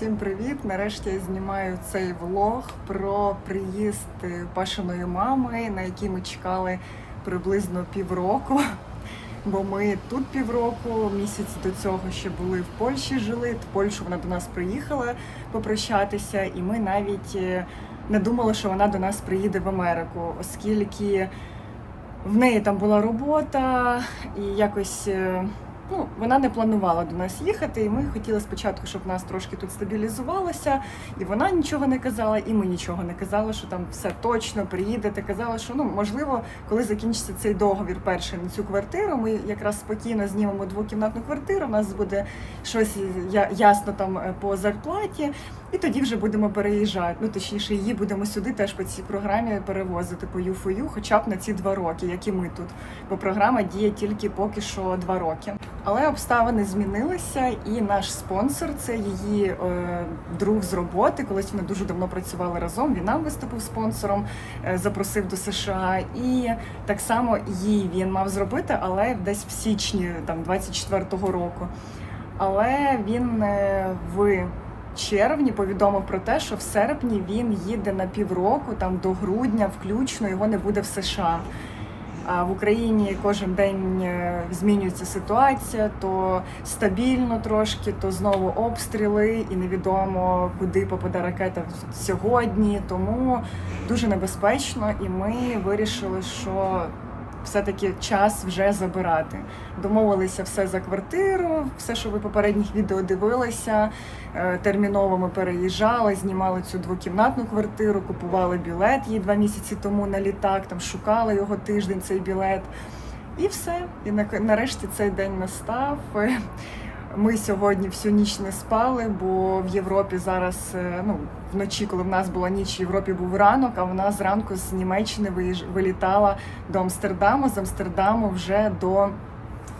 Всім привіт! Нарешті я знімаю цей влог про приїзд Пашиної мами, на який ми чекали приблизно півроку. Бо ми тут півроку, місяць до цього ще були в Польщі, жили. В Польщу вона до нас приїхала попрощатися, і ми навіть е, не думали, що вона до нас приїде в Америку, оскільки в неї там була робота, і якось е, ну, вона не планувала до нас їхати. І ми хотіли спочатку, щоб нас трошки тут стабілізувалося, і вона нічого не казала, і ми нічого не казали, що там все точно приїдете. Казала, що ну можливо, коли закінчиться цей договір перший на цю квартиру, ми якраз спокійно знімемо двокімнатну квартиру. У нас буде щось ясно там е, по зарплаті. І тоді вже будемо переїжджати. Ну точніше, її будемо сюди теж по цій програмі перевозити по ЮФОЮ, хоча б на ці два роки, як і ми тут. Бо програма діє тільки поки що два роки. Але обставини змінилися, і наш спонсор це її е, друг з роботи. Колись вони дуже давно працювали разом. Він нам виступив спонсором, е, запросив до США. І так само їй він мав зробити, але десь в січні там 24-го року. Але він е, в червні повідомив про те, що в серпні він їде на півроку, там до грудня, включно його не буде в США. А в Україні кожен день е, змінюється ситуація, то стабільно трошки, то знову обстріли, і невідомо куди попаде ракета сьогодні. Тому дуже небезпечно, і ми вирішили, що все-таки час вже забирати. Домовилися все за квартиру, все, що ви попередніх відео дивилися. Е, Терміново ми переїжджали, знімали цю двокімнатну квартиру, купували білет її два місяці тому на літак, там шукали його тиждень цей білет. І все. І на- нарешті цей день настав. Ми сьогодні всю ніч не спали, бо в Європі зараз е, ну вночі, коли в нас була ніч, в Європі був ранок, а вона зранку з Німеччини вилітала до Амстердаму, з Амстердаму вже до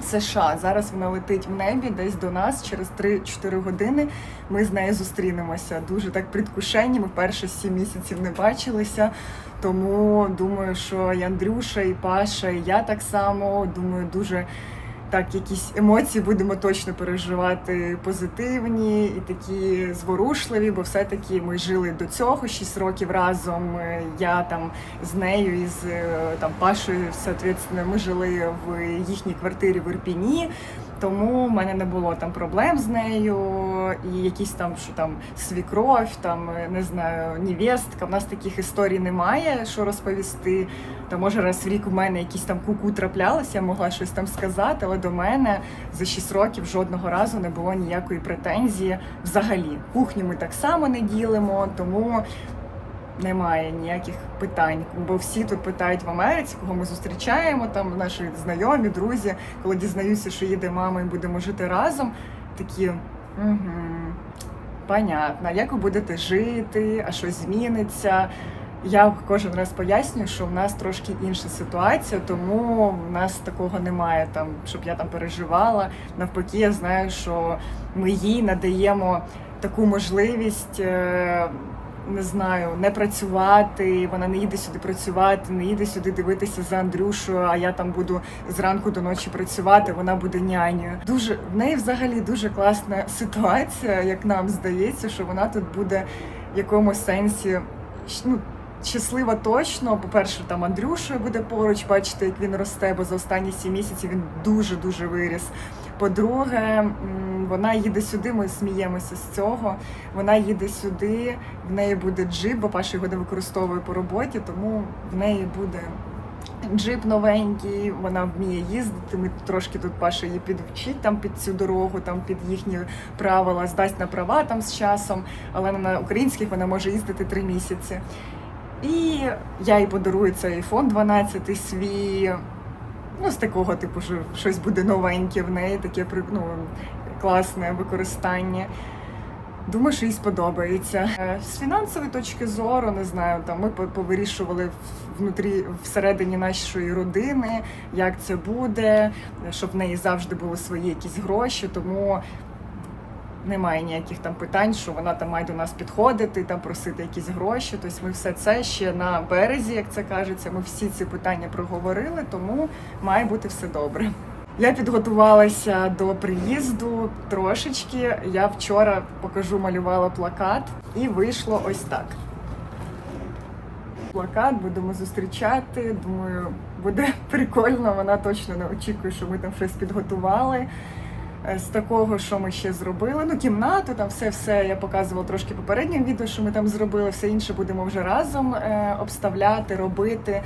США. Зараз вона летить в небі десь до нас через 3-4 години. Ми з нею зустрінемося. Дуже так предвкушені. Ми перші 7 місяців не бачилися. Тому думаю, що і Андрюша, і Паша, і я так само думаю, дуже. Так, якісь емоції будемо точно переживати позитивні і такі зворушливі, бо все-таки ми жили до цього 6 років разом. Я там з нею і з е, там Пашою, соответственно, ми жили в їхній квартирі в Ірпіні. Тому в мене не було там проблем з нею, і якісь там, що там свікров, там не знаю, невестка. В нас таких історій немає, що розповісти. Та може раз в рік у мене якісь там куку траплялися, я могла щось там сказати, але до мене за 6 років жодного разу не було ніякої претензії взагалі. Кухню ми так само не ділимо, тому немає ніяких питань. Бо всі тут питають в Америці, кого ми зустрічаємо, там наші знайомі, друзі, коли дізнаються, що їде мама і будемо жити разом, такі. Угу. Понятно, як ви будете жити, а що зміниться? Я кожен раз пояснюю, що в нас трошки інша ситуація, тому в нас такого немає, там, щоб я там переживала. Навпаки, я знаю, що ми їй надаємо таку можливість. е, Не знаю, не працювати. Вона не їде сюди працювати, не їде сюди дивитися за Андрюшою. А я там буду зранку до ночі працювати. Вона буде нянею. Дуже в неї взагалі дуже класна ситуація, як нам здається, що вона тут буде в якомусь сенсі ну, щаслива точно. По-перше, там Андрюша буде поруч, бачите, як він росте, бо за останні сім місяців він дуже-дуже виріс. По-друге, вона їде сюди, ми сміємося з цього. Вона їде сюди, в неї буде джип, бо Паша його не використовує по роботі, тому в неї буде джип новенький, вона вміє їздити. Ми трошки тут Паша її підвчить там під цю дорогу, там під їхні правила, здасть на права там з часом, але на українських вона може їздити три місяці. І я їй подарую цей iPhone 12 свій. Ну, з такого типу, що щось буде новеньке в неї, таке ну, класне використання. Думаю, що їй сподобається. Е, З фінансової точки зору, не знаю, там ми по- повирішували внутрі всередині нашої родини, як це буде, щоб в неї завжди були свої якісь гроші, тому. Немає ніяких там питань, що вона там має до нас підходити, там просити якісь гроші. Тобто ми все це ще на березі, як це кажеться. Ми всі ці питання проговорили, тому має бути все добре. Я підготувалася до приїзду трошечки. Я вчора покажу, малювала плакат, і вийшло ось так. Плакат будемо зустрічати. Думаю, буде прикольно. Вона точно не очікує, що ми там щось підготували. Е, З такого, що ми ще зробили. Ну, кімнату, там все-все я показувала трошки попереднім відео, що ми там зробили. Все інше будемо вже разом е, обставляти, робити.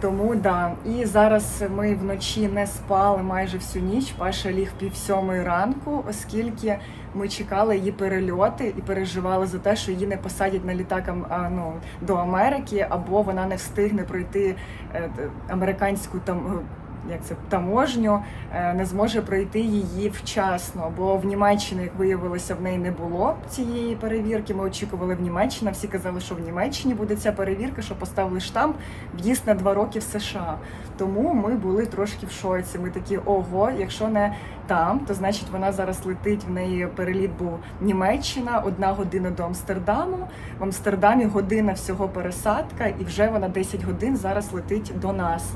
Тому да. І зараз ми вночі не спали майже всю ніч. Паша ліг пів сьомої ранку, оскільки ми чекали її перельоти і переживали за те, що її не посадять на літакам ну, до Америки, або вона не встигне пройти е, американську там. Як це таможню е, не зможе пройти її вчасно, бо в Німеччині, як виявилося, в неї не було цієї перевірки. Ми очікували в Німеччині. Всі казали, що в Німеччині буде ця перевірка, що поставили штамп в'їзд на два роки в США. Тому ми були трошки в шоці. Ми такі, ого, якщо не там, то значить вона зараз летить. В неї переліт був Німеччина, одна година до Амстердаму. В Амстердамі година всього пересадка, і вже вона 10 годин зараз летить до нас.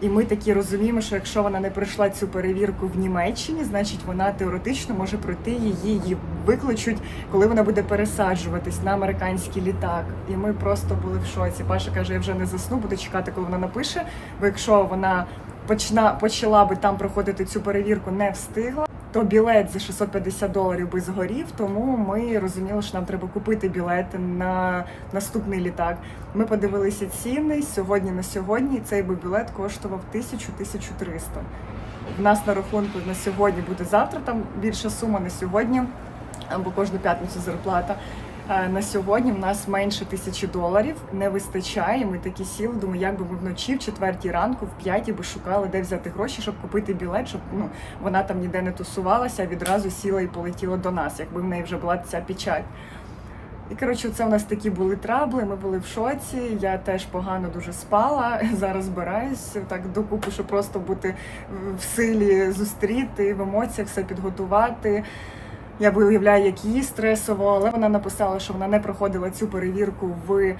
І ми такі розуміємо, що якщо вона не пройшла цю перевірку в Німеччині, значить вона теоретично може пройти її, її викличуть, коли вона буде пересаджуватись на американський літак. І ми просто були в шоці. Паша каже, я вже не засну, буду чекати, коли вона напише. Бо якщо вона почна почала би там проходити цю перевірку, не встигла. То білет за 650 доларів би згорів, тому ми розуміли, що нам треба купити білети на наступний літак. Ми подивилися ціни сьогодні на сьогодні. Цей би білет коштував 1000-1300. В нас на рахунку на сьогодні буде завтра. Там більша сума на сьогодні, або кожну п'ятницю зарплата. Е, На сьогодні в нас менше тисячі доларів не вистачає. Ми такі сіли. Думаю, як би ми вночі в четвертій ранку, в п'ятій би шукали, де взяти гроші, щоб купити білет, щоб ну вона там ніде не тусувалася, а відразу сіла і полетіла до нас, якби в неї вже була ця печать. І коротше, це у нас такі були трабли. Ми були в шоці. Я теж погано дуже спала. Зараз збираюсь так докупи, щоб просто бути в силі зустріти, в емоціях все підготувати. Я уявляю, як їй стресово, але вона написала, що вона не проходила цю перевірку в е,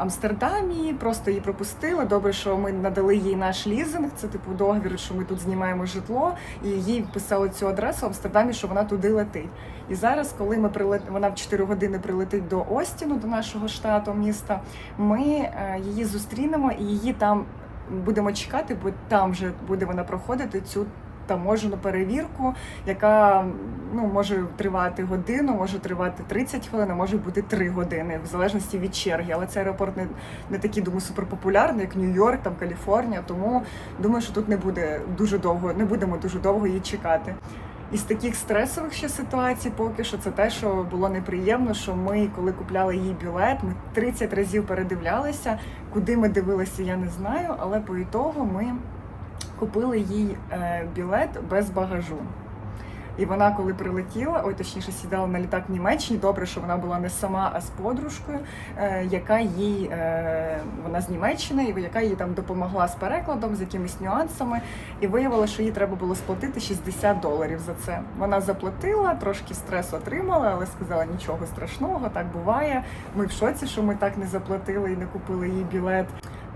Амстердамі, просто її пропустили. Добре, що ми надали їй наш лізинг. Це типу договір, що ми тут знімаємо житло, і їй писали цю адресу в Амстердамі, що вона туди летить. І зараз, коли ми прилет... вона в 4 години прилетить до Остіну, до нашого штату міста, ми е, її зустрінемо і її там будемо чекати, бо там вже буде вона проходити цю таможену перевірку, яка ну може тривати годину, може тривати 30 хвилин, а може бути 3 години, в залежності від черги. Але цей аеропорт не, не такий, думаю, суперпопулярний, як Нью-Йорк, там Каліфорнія. Тому думаю, що тут не буде дуже довго, не будемо дуже довго її чекати. Із таких стресових ще ситуацій, поки що це те, що було неприємно, що ми, коли купляли їй білет, ми 30 разів передивлялися. Куди ми дивилися, я не знаю, але по ітогу ми купили їй е, білет без багажу. І вона, коли прилетіла, ой, точніше, сідала на літак в Німеччині. Добре, що вона була не сама, а з подружкою, е, яка їй е, вона з Німеччини, і яка їй там допомогла з перекладом, з якимись нюансами. І виявилося, що їй треба було сплатити 60 доларів за це. Вона заплатила, трошки стресу отримала, але сказала нічого страшного, так буває. Ми в шоці, що ми так не заплатили і не купили їй білет.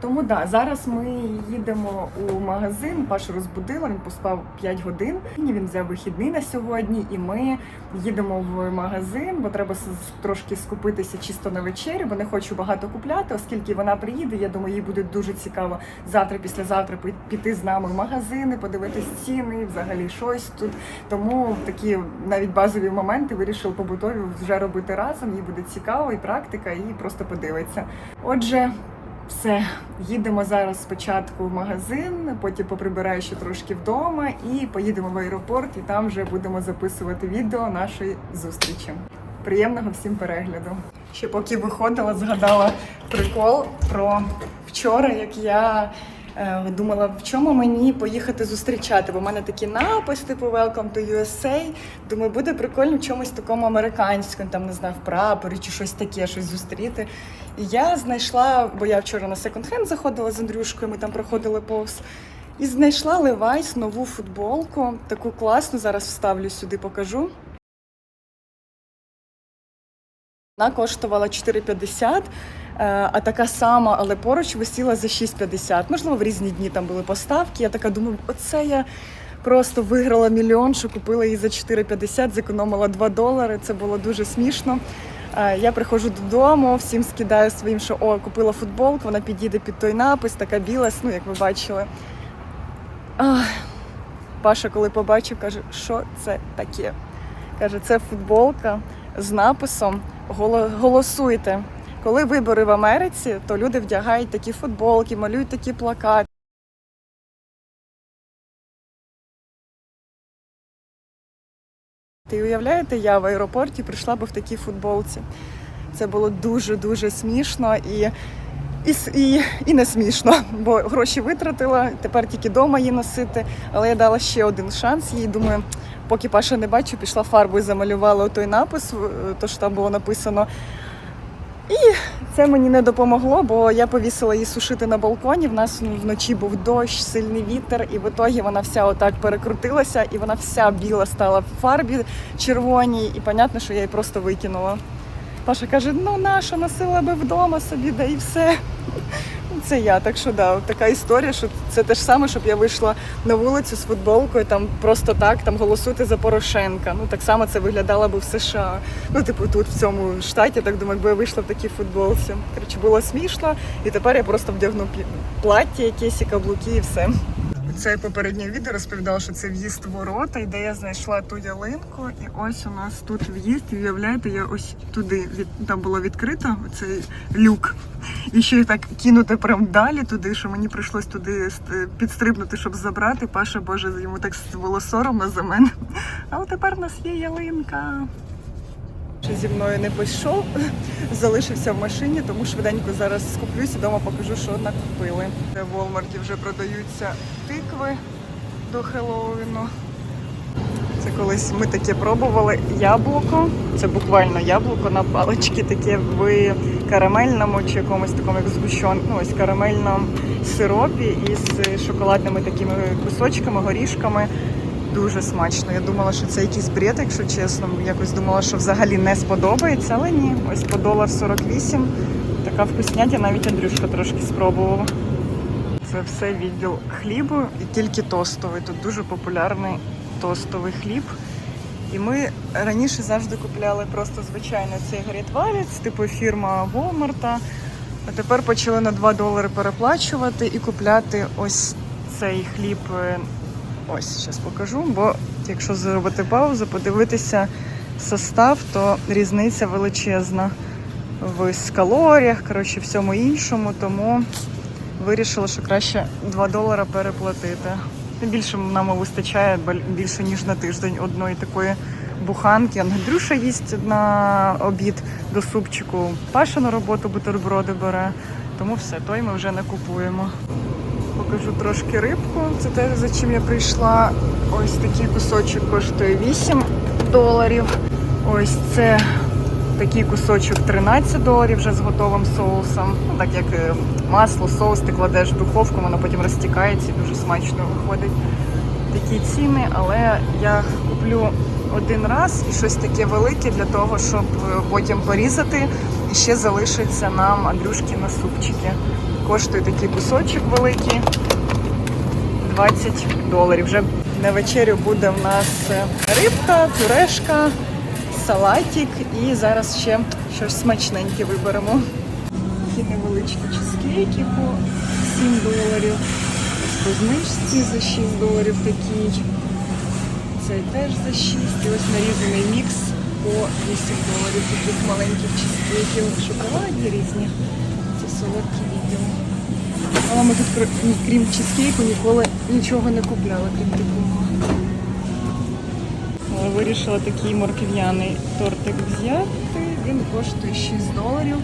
Тому да, зараз ми їдемо у магазин. Пашу розбудила, він поспав 5 годин. Він взяв вихідний на сьогодні, і ми їдемо в магазин, бо треба трошки скупитися чисто на вечерю, бо не хочу багато купляти, оскільки вона приїде. Я думаю, їй буде дуже цікаво завтра, післязавтра пі- піти з нами в магазини, подивитись ціни, взагалі щось тут. Тому такі навіть базові моменти вирішили побутові вже робити разом. Їй буде цікаво і практика, і просто подивиться. Отже. Все, їдемо зараз спочатку в магазин, потім поприбираю ще трошки вдома і поїдемо в аеропорт, і там вже будемо записувати відео нашої зустрічі. Приємного всім перегляду. Ще поки виходила, згадала прикол про вчора, як я думала, в чому мені поїхати зустрічати. Бо в мене такий напис, типу Welcome to USA. Думаю, буде прикольно в чомусь такому американському, там не знаю, в прапорі чи щось таке, щось зустріти. І я знайшла, бо я вчора на секонд-хенд заходила з Андрюшкою, ми там проходили повз. І знайшла Levi's нову футболку, таку класну. Зараз вставлю сюди, покажу. Вона коштувала 4,50. Е, А така сама, але поруч висіла за 6,50. Можливо, в різні дні там були поставки. Я така думаю, оце я просто виграла мільйон, що купила її за 4,50, зекономила 2 долари. Це було дуже смішно. Е, Я приходжу додому, всім скидаю своїм, що о, купила футболку, вона підійде під той напис, така біла, ну як ви бачили. Ах, Паша, коли побачив, каже, що це таке? Каже, це футболка з написом Голосуйте. Коли вибори в Америці, то люди вдягають такі футболки, малюють такі плакати. Ти уявляєте, я в аеропорті прийшла би в такій футболці. Це було дуже-дуже смішно і, і, і, і не смішно, бо гроші витратила, тепер тільки вдома її носити. Але я дала ще один шанс їй. Думаю, поки Паша не бачу, пішла фарбою замалювала той напис, то що там було написано. І це мені не допомогло, бо я повісила її сушити на балконі. В нас ну, вночі був дощ, сильний вітер, і в ітогі вона вся отак перекрутилася, і вона вся біла стала в фарбі червоній, і понятно, що я її просто викинула. Паша каже: ну наша носила би вдома собі, да і все. Це я. Так що да, така історія, що це те ж саме, щоб я вийшла на вулицю з футболкою, там просто так, там голосуйте за Порошенка. Ну так само це виглядало би в США. Ну, типу, тут в цьому штаті, так думаю, якби я вийшла в такій футболці. Коротше, було смішно, і тепер я просто вдягну плаття якесь і каблуки, і все. Це попереднє відео розповідала, що це в'їзд ворота, і де я знайшла ту ялинку. І ось у нас тут в'їзд. І уявляєте, я ось туди від там було відкрито цей люк. І ще так кинути прям далі туди, що мені прийшлось туди підстрибнути, щоб забрати. Паша, боже, йому так було соромно за мене. Але тепер у нас є ялинка. Що зі мною не пішов, залишився в машині, тому швиденько зараз скуплюсь і вдома покажу, що накупили. В Walmart вже продаються тикви до Хеллоуіну. Це колись ми таке пробували яблуко. Це буквально яблуко на палички, таке в карамельному чи якомусь такому як згущен, ну ось карамельному сиропі із шоколадними такими кусочками, горішками. Дуже смачно. Я думала, що це якийсь бред, якщо чесно. Якось думала, що взагалі не сподобається, але ні. Ось по долар 48. Така вкусняття, навіть Андрюшка трошки спробував. Це все відділ хлібу і тільки тостовий. Тут дуже популярний тостовий хліб. І ми раніше завжди купляли просто звичайно цей горітвалець, типу фірма Walmart. А тепер почали на 2 долари переплачувати і купляти ось цей хліб. Ось, зараз покажу, бо якщо зробити паузу, подивитися состав, то різниця величезна в калоріях, коротше, всьому іншому, тому вирішила, що краще 2 долара переплатити. Більше нам вистачає більше, ніж на тиждень одної такої буханки. Андрюша їсть на обід до супчику. Паша на роботу бутерброди бере. Тому все, той ми вже не купуємо. Покажу трошки рибку. Це те, за чим я прийшла. Ось такий кусочок коштує 8 доларів. Ось це такий кусочок 13 доларів вже з готовим соусом. Ну, так як е, масло, соус ти кладеш в духовку, воно потім розтікається і дуже смачно виходить. Такі ціни, але я куплю один раз і щось таке велике для того, щоб е, потім порізати. І ще залишиться нам Андрюшки на супчики. Коштує такий кусочок великий 20 доларів. Вже на вечерю буде в нас е, рибка, пюрешка, салатик і зараз ще щось смачненьке виберемо. Такі невеличкі чизкейки по 7 доларів. Ось по знижці за 6 доларів такий. Цей теж за 6. І ось нарізаний мікс по 8 доларів. Таких маленьких чизкейків. Шоколадні різні. Солодкі відділ. Але ми тут крім чизкейку ніколи нічого не купляли, крім такого. Але Вирішила такий моркв'яний тортик взяти. Він коштує 6 доларів.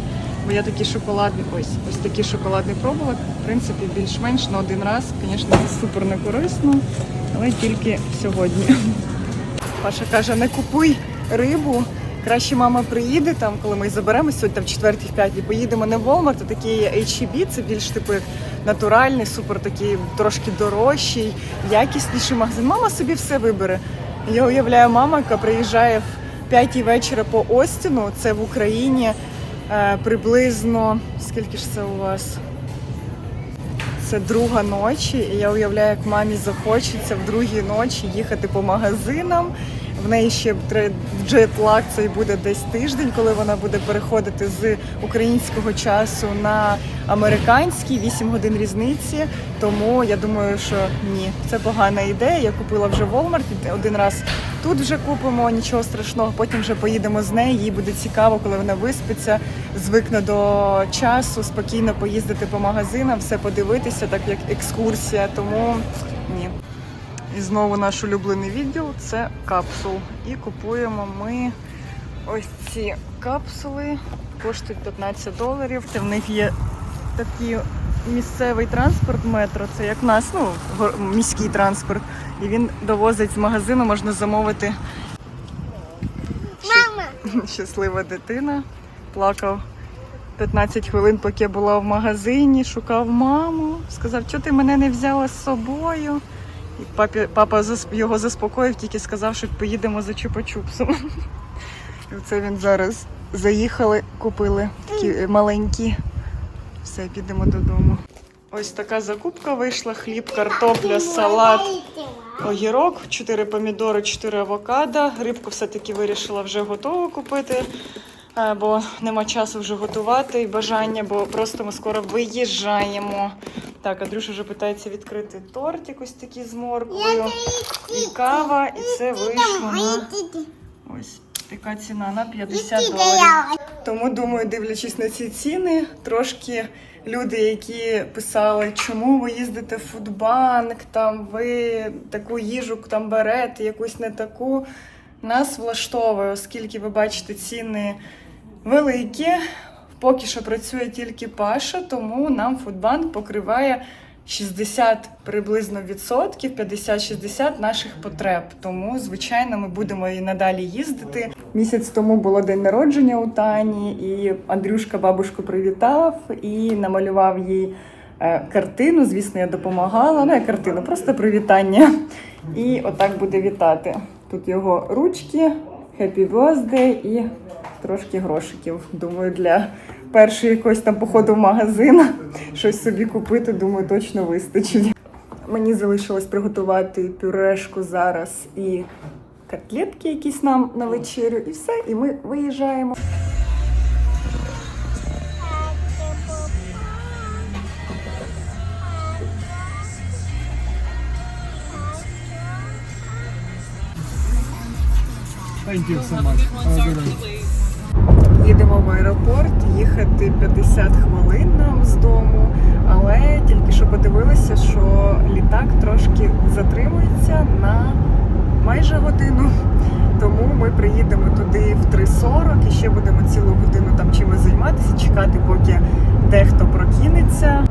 Бо я такий шоколадний, ось ось такий шоколадний пробувала. В принципі, більш-менш на один раз. Звісно, це супер не корисно, але тільки сьогодні. Паша каже, не купуй рибу. Краще мама приїде там, коли ми заберемо сьогодні там в п'ятій, поїдемо не в Walmart, а такий H-E-B, це більш типу натуральний, супер такий трошки дорожчий, якісніший магазин. Мама собі все вибере. Я уявляю, мама, яка приїжджає в п'ятій вечора по Остіну, це в Україні. Е, приблизно скільки ж це у вас? Це друга ночі, і я уявляю, як мамі захочеться в другій ночі їхати по магазинам. В неї ще джетлаг цей буде десь тиждень, коли вона буде переходити з українського часу на американський, 8 годин різниці. Тому я думаю, що ні, це погана ідея. Я купила вже Walmart, один раз тут вже купимо, нічого страшного. Потім вже поїдемо з нею. Їй буде цікаво, коли вона виспиться, звикне до часу, спокійно поїздити по магазинам, все подивитися, так як екскурсія. Тому. І знову наш улюблений відділ це капсул. І купуємо ми ось ці капсули. Коштують 15 доларів. Це в них є такий місцевий транспорт метро. Це як нас, ну, міський транспорт. І він довозить з магазину, можна замовити. Мама, Щаслива дитина. Плакав 15 хвилин, поки я була в магазині, шукав маму. Сказав, що ти мене не взяла з собою. І папі, папа його заспокоїв, тільки сказав, що поїдемо за чупа-чупсом. Це він зараз заїхали, купили такі маленькі. Все, підемо додому. Ось така закупка вийшла: хліб, картопля, салат, огірок, 4 помідори, 4 авокадо. Рибку все-таки вирішила вже готову купити, бо нема часу вже готувати і бажання, бо просто ми скоро виїжджаємо. Так, Андрюша вже питається відкрити тортик ось такий з морквою. І кава, і це вийшло на ось така ціна на 50 доларів. Тому думаю, дивлячись на ці ціни, трошки люди, які писали, чому ви їздите в фудбанк, там ви таку їжу там берете, якусь не таку. Нас влаштовує, оскільки ви бачите ціни великі. Поки що працює тільки Паша, тому нам Фудбанк покриває 60 приблизно відсотків, 50-60 наших потреб. Тому, звичайно, ми будемо і надалі їздити. Місяць тому було день народження у Тані, і Андрюшка бабушку привітав і намалював їй е, картину. Звісно, я допомагала. Ну, як картину, просто привітання. І отак буде вітати. Тут його ручки, Happy Birthday і трошки грошиків. Думаю, для першої якось там походу в магазин щось собі купити, думаю, точно вистачить. Мені залишилось приготувати пюрешку зараз і котлетки якісь нам на вечерю, і все, і ми виїжджаємо. Thank you so much. Їдемо в аеропорт, їхати 50 хвилин нам з дому, але тільки що подивилися, що літак трошки затримується на майже годину. Тому ми приїдемо туди в 3.40 і ще будемо цілу годину там чимось займатися, чекати, поки дехто прокинеться.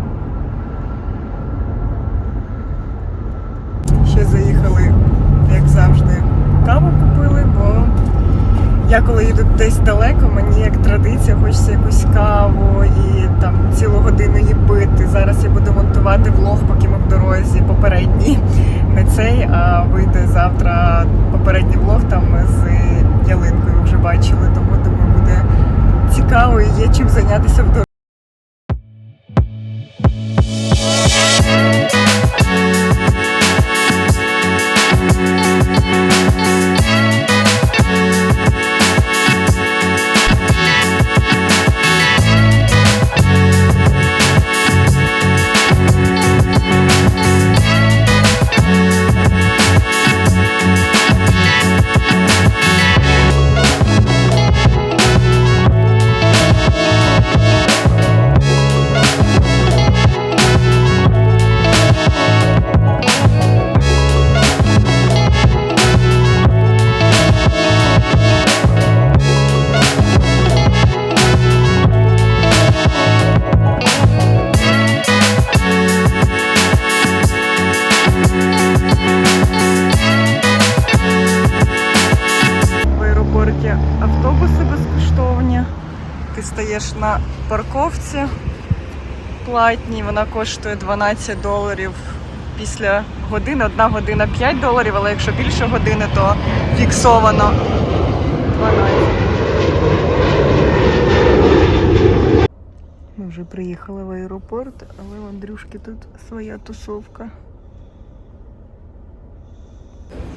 Ще заїхали, як завжди, каву купили, бо я коли їду десь далеко, мені як традиція, хочеться якусь каву і там цілу годину її пити. Зараз я буду монтувати влог, поки ми в дорозі попередній. Не цей, а вийде завтра попередній влог там з ялинкою вже бачили. Тому думаю, буде цікаво і є чим зайнятися в дорозі. Парковці платній, вона коштує 12 доларів після години, одна година 5 доларів, але якщо більше години, то фіксовано 12. Ми вже приїхали в аеропорт, але у Андрюшки тут своя тусовка.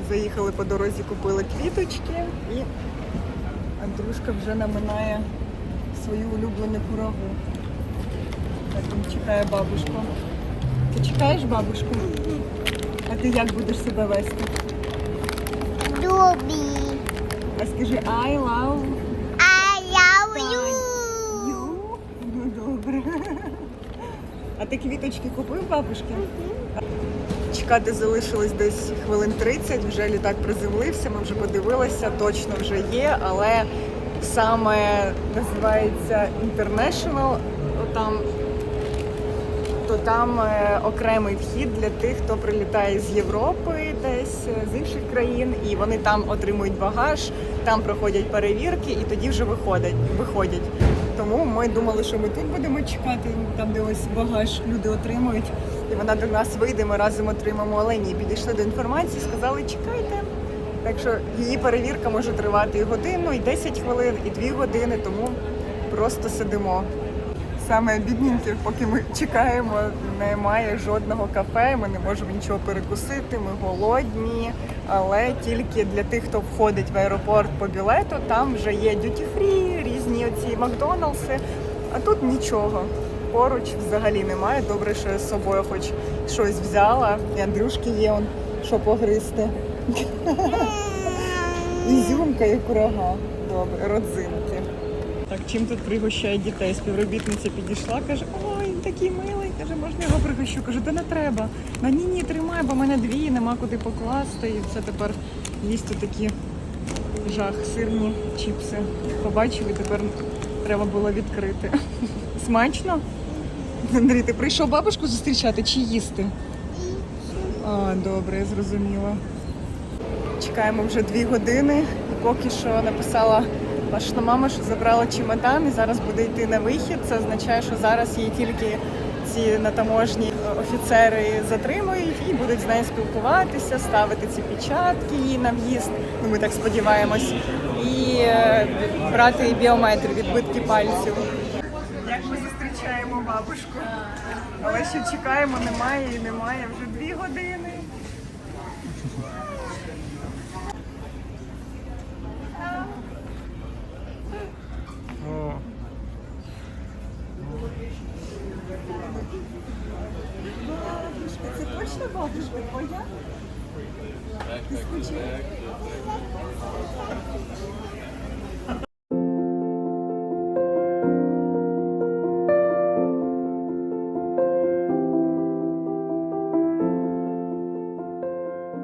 Заїхали по дорозі, купили квіточки і Андрюшка вже наминає свою улюблену курагу. Так він чекає бабушку. Ти чекаєш бабушку? А ти як будеш себе вести? Любі. А скажи I love I love you. you. Ну добре. А ти квіточки купив бабушки? Чекати залишилось десь хвилин 30, вже літак приземлився, ми вже подивилися, точно вже є, але саме називається International, там, то там е, окремий вхід для тих, хто прилітає з Європи, десь е, з інших країн, і вони там отримують багаж, там проходять перевірки і тоді вже виходять. виходять. Тому ми думали, що ми тут будемо чекати, там де ось багаж люди отримують, і вона до нас вийде, ми разом отримаємо олені. Підійшли до інформації, сказали, чекайте. Так що її перевірка може тривати і годину, і 10 хвилин, і 2 години, тому просто сидимо. Саме бідненьке, поки ми чекаємо, немає жодного кафе, ми не можемо нічого перекусити, ми голодні. Але тільки для тих, хто входить в аеропорт по білету, там вже є free, різні оці Макдоналдси. А тут нічого. Поруч взагалі немає. Добре, що я з собою хоч щось взяла. І Андрюшки є он, що погризти. Ізюмка і курага. Добре, родзинки. Так, чим тут пригощають дітей? Співробітниця підійшла, каже, ой, він такий милий, каже, можна його пригощу? Кажу, та не треба. На ні, ні, тримай, бо в мене дві, нема куди покласти. І це тепер їсти такі жах, сирні чіпси. Побачив і тепер треба було відкрити. Смачно? Андрій, ти прийшов бабушку зустрічати чи їсти? А, добре, я зрозуміла. Чекаємо вже дві години. Поки що написала ваша мама, що забрала чемодан і зараз буде йти на вихід. Це означає, що зараз її тільки ці на таможні е, офіцери затримують і будуть з нею спілкуватися, ставити ці печатки їй на в'їзд. Ну, ми так сподіваємось, і е, брати біометри, відбитки пальців. Як ми зустрічаємо бабушку? Але ще чекаємо, немає і немає вже дві години.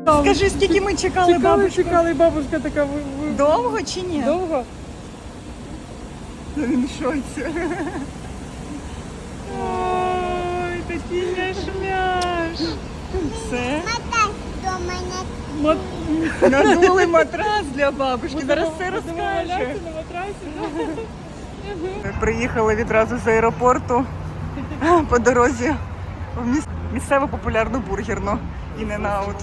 Скажи, скільки ми чекали, Чекали, бабушку? чекали, бабушка така ви, ви... Довго чи ні? довго. Ну, Він в шоці. Ой, такий няш-мяш. Все. До мене. Мат... Надули матрас для бабушки. Зараз все розкаже. на матрасі. Ми Приїхали відразу з аеропорту по дорозі в місцеву популярну бургерну. І не наут.